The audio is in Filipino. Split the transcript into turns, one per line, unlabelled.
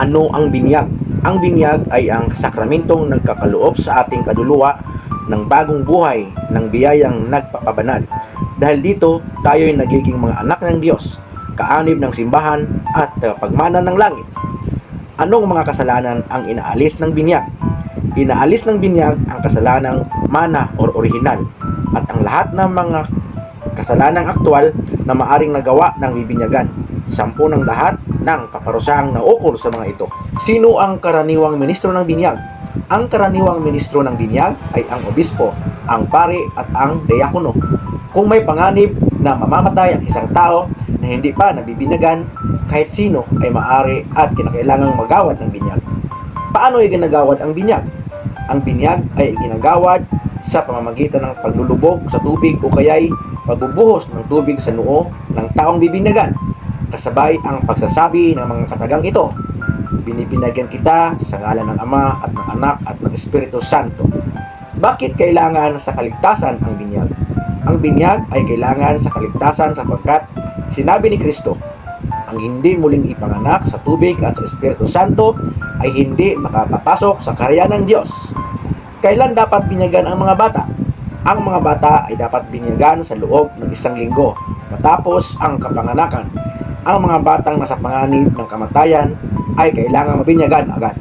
Ano ang binyag? Ang binyag ay ang sakramentong nagkakaloob sa ating kaduluwa ng bagong buhay ng biyayang nagpapabanal. Dahil dito, tayo ay nagiging mga anak ng Diyos, kaanib ng simbahan at pagmana ng langit. Anong mga kasalanan ang inaalis ng binyag? Inaalis ng binyag ang kasalanang mana or orihinal at ang lahat ng mga kasalanang aktwal na maaring nagawa ng bibinyagan. Sampu ng lahat ng kaparusahang naukol sa mga ito. Sino ang karaniwang ministro ng binyag? Ang karaniwang ministro ng binyag ay ang obispo, ang pare at ang diakono. Kung may panganib na mamamatay ang isang tao na hindi pa nabibinyagan, kahit sino ay maari at kinakailangang magawad ng binyag. Paano ay ginagawad ang binyag? Ang binyag ay ginagawad sa pamamagitan ng paglulubog sa tubig o kaya'y pagbubuhos ng tubig sa noo ng taong bibinyagan. Kasabay ang pagsasabi ng mga katagang ito, Binibinyagan kita sa ngalan ng Ama at ng Anak at ng Espiritu Santo. Bakit kailangan sa kaligtasan ang binyag? Ang binyag ay kailangan sa kaligtasan sapagkat sinabi ni Kristo, ang hindi muling ipanganak sa tubig at sa Espiritu Santo ay hindi makapapasok sa karya ng Diyos. Kailan dapat binyagan ang mga bata? Ang mga bata ay dapat binyagan sa loob ng isang linggo matapos ang kapanganakan. Ang mga batang nasa panganib ng kamatayan ay kailangang mabinyagan agad.